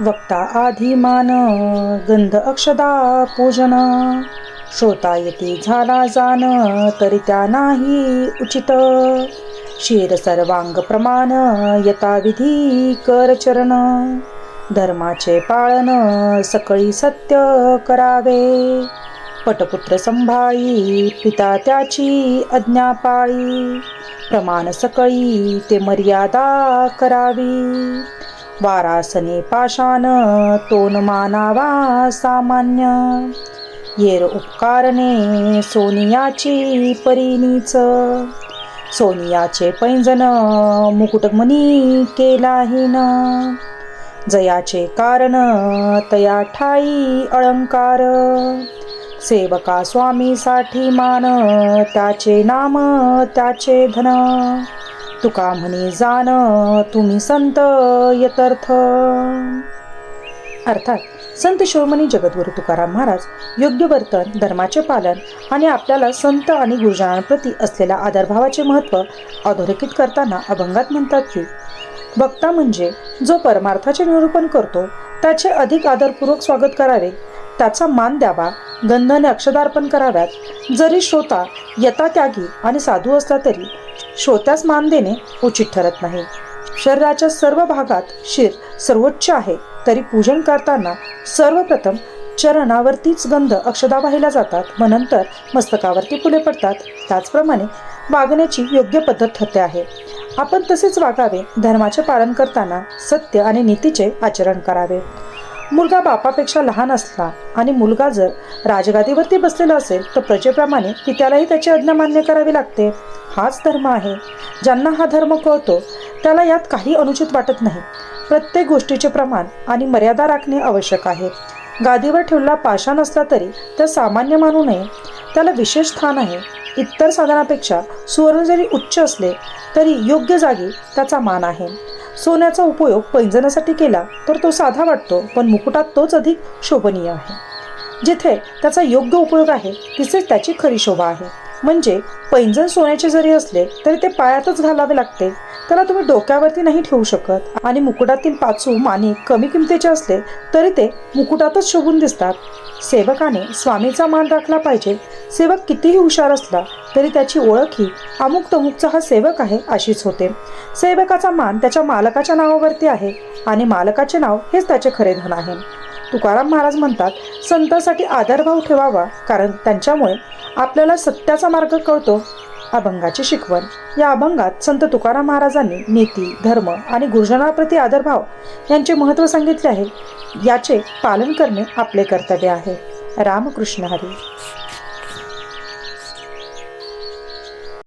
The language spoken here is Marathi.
वक्ता आधिमान गंध अक्षदा पूजन. श्रोता येते झाला जाण तरी त्या नाही उचित. शिर सर्वांग प्रमाण यथाविधी कर चरण. धर्माचे पाळन सकळी सत्य करावे. पटपुत्र संभाळी पिता त्याची आज्ञा पाळी. प्रमाण सकळी ते मर्यादा करावी. वारासने पाषाण तोन मानावा सामान्य. येर उपकारणे सोनियाची परिणीच. सोनियाचे पैंजन मुकुटमणी केला जयाचे कारण तया ठाई अलंकार. सेवका स्वामीसाठी मान त्याचे नाम त्याचे धन. तुका म्हणे जाण तुम्ही संत यतर्थ अर्थात संत शिरोमणी जगद्गुरु तुकाराम महाराज योग्य वर्तन धर्माचे पालन आणि आपल्याला संत आणि गुरुजनांप्रती असलेल्या आदरभावाचे महत्त्व अधोरेखित करताना अभंगात म्हणतात की वक्ता म्हणजे जो परमार्थाचे निरूपण करतो त्याचे अधिक आदरपूर्वक स्वागत करावे त्याचा मान द्यावा गंधने अक्षदार्पण कराव्यात. जरी श्रोता यथा त्यागी आणि साधू असला तरी श्रोत्यास मान देणे उचित ठरत नाही. शरीराच्या सर्व भागात शिर सर्वोच्च आहे तरी पूजन करताना सर्वप्रथम चरणावरतीच गंध अक्षदा वाहिल्या जातात व नंतर मस्तकावरती फुले पडतात. त्याचप्रमाणे वागण्याची योग्य पद्धत ठरते आहे. आपण तसेच वागावे धर्माचे पालन करताना सत्य आणि नीतीचे आचरण करावे. मुलगा बापापेक्षा लहान असला आणि मुलगा जर राजगादीवरती बसलेला असेल तर प्रजेप्रमाणे पित्यालाही त्याची आज्ञा मान्य करावी लागते. हाच धर्म आहे. ज्यांना हा धर्म कळतो त्याला यात काही अनुचित वाटत नाही. प्रत्येक गोष्टीचे प्रमाण आणि मर्यादा राखणे आवश्यक आहे. गादीवर ठेवलेला पाषाण असला तरी त्या सामान्य मानू नये. त्याला विशेष स्थान आहे. इतर साधनापेक्षा सुवर्ण जरी उच्च असले तरी योग्य जागी त्याचा मान आहे. सोन्याचा उपयोग पैंजनासाठी केला तर तो साधा वाटतो पण मुकुटात तोच अधिक शोभनीय आहे. जिथे त्याचा योग्य उपयोग आहे तिथेच त्याची खरी शोभा आहे. म्हणजे पैंजण सोन्याचे जरी असले तरी ते पायातच घालावे लागते. त्याला तुम्ही डोक्यावरती नाही ठेवू शकत. आणि मुकुटातील पाचू माणिक कमी किमतीचे असले तरी ते मुकुटातच शोभून दिसतात. सेवकाने स्वामीचा मान राखला पाहिजे. सेवक कितीही हुशार असला तरी त्याची ओळख ही अमुक तमुकचा हा सेवक आहे अशीच होते. सेवकाचा मान त्याच्या मालकाच्या नावावरती आहे. आणि मालकाचे नाव हेच त्याचे खरे धन आहे. तुकाराम महाराज म्हणतात संतासाठी आदरभाव ठेवावा कारण त्यांच्यामुळे आपल्याला सत्याचा मार्ग कळतो. अभंगाची शिकवण. या अभंगात संत तुकाराम महाराजांनी नीती धर्म आणि गुरुजनाप्रती आदरभाव यांचे महत्त्व सांगितले आहे. याचे पालन करणे आपले कर्तव्य आहे. रामकृष्ण हरी.